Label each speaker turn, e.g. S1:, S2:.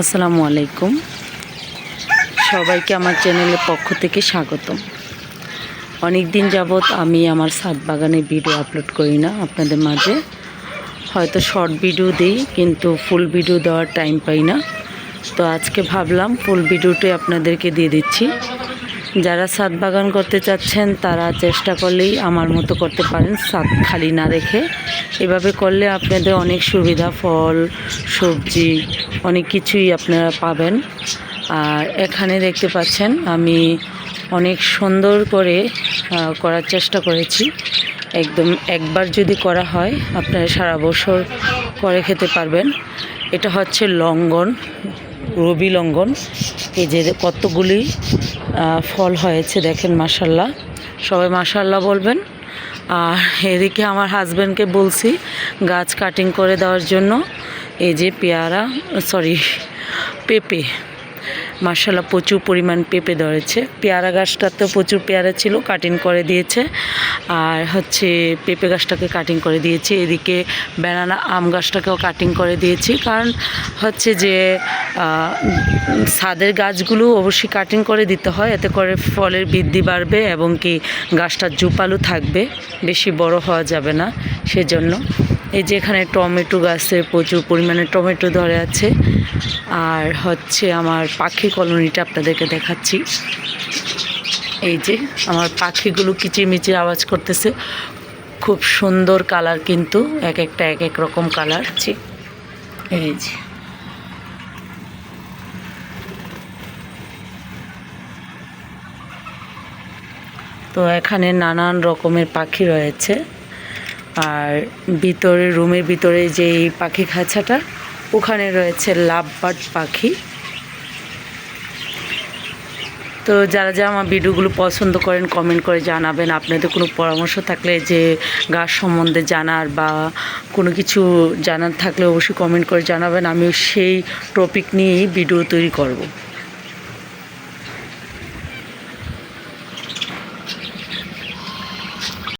S1: আসসালামু আলাইকুম। সবাইকে আমার চ্যানেলের পক্ষ থেকে স্বাগতম। অনেক দিন যাবৎ আমি আমার সাত বাগানে ভিডিও আপলোড করি না আপনাদের মাঝে। হয়তো শর্ট ভিডিও দিই, কিন্তু ফুল ভিডিও দেওয়ার টাইম পাই না। তো আজকে ভাবলাম ফুল ভিডিওটাই আপনাদেরকে দিয়ে দিচ্ছি। যারা সাত বাগান করতে চাচ্ছেন, তারা চেষ্টা করলেই আমার মতো করতে পারেন, সাত খালি না রেখে। এভাবে করলে আপনাদের অনেক সুবিধা, ফল, সবজি, অনেক কিছুই আপনারা পাবেন। আর এখানে দেখতে পাচ্ছেন, আমি অনেক সুন্দর করে করার চেষ্টা করেছি। একদম একবার যদি করা হয়, আপনারা সারা বছর করে খেতে পারবেন। এটা হচ্ছে লঙ্ঘন রবি লঙ্ঘন এই যে কতগুলি ফল হয়েছে, দেখেন মাসাল্লাহ সবাই মাসাল্লাহ বলবেন। আর এদিকে আমার হাজব্যান্ডকে বলছি, গাছ কাটিং করে দেওয়ার জন্য। এই যে পেয়ারা সরি পেঁপে। মার্শাল্লাহ প্রচুর পরিমাণ পেঁপে ধরেছে। পেয়ারা গাছটা তো প্রচুর পেয়ারা ছিল কাটিং করে দিয়েছে। আর হচ্ছে পেঁপে গাছটাকে কাটিং করে দিয়েছি। এদিকে ব্যানানা আম গাছটাকেও কাটিং করে দিয়েছি। কারণ হচ্ছে যে ছাদের গাছগুলো অবশ্যই কাটিং করে দিতে হয়। এতে করে ফলের বৃদ্ধি বাড়বে এবং কি গাছটা জুপালু থাকবে। বেশি বড় হওয়া যাবে না। সেজন্য এই যে এখানে টমেটো গাছে প্রচুর পরিমাণে টমেটো ধরে আছে। আর হচ্ছে আমার পাখি কলোনিটা আপনাদেরকে দেখাচ্ছি। এই যে আমার পাখিগুলো কিচিরমিচির আওয়াজ করতেছে। খুব সুন্দর কালার কিন্তু, এক একটা এক এক রকম কালার। এই যে। তো এখানে নানান রকমের পাখি রয়েছে। আর ভিতরে, রুমের ভিতরে যেই পাখি খাঁচাটা, ওখানে রয়েছে লাভবার্ড পাখি। তো যারা যারা আমার ভিডিওগুলো পছন্দ করেন কমেন্ট করে জানাবেন। আপনাদের কোনো পরামর্শ থাকলে যে গাছ সম্বন্ধে জানার বা কোনো কিছু জানার থাকলে অবশ্যই কমেন্ট করে জানাবেন। আমি সেই টপিক নিয়েই ভিডিও তৈরি করব।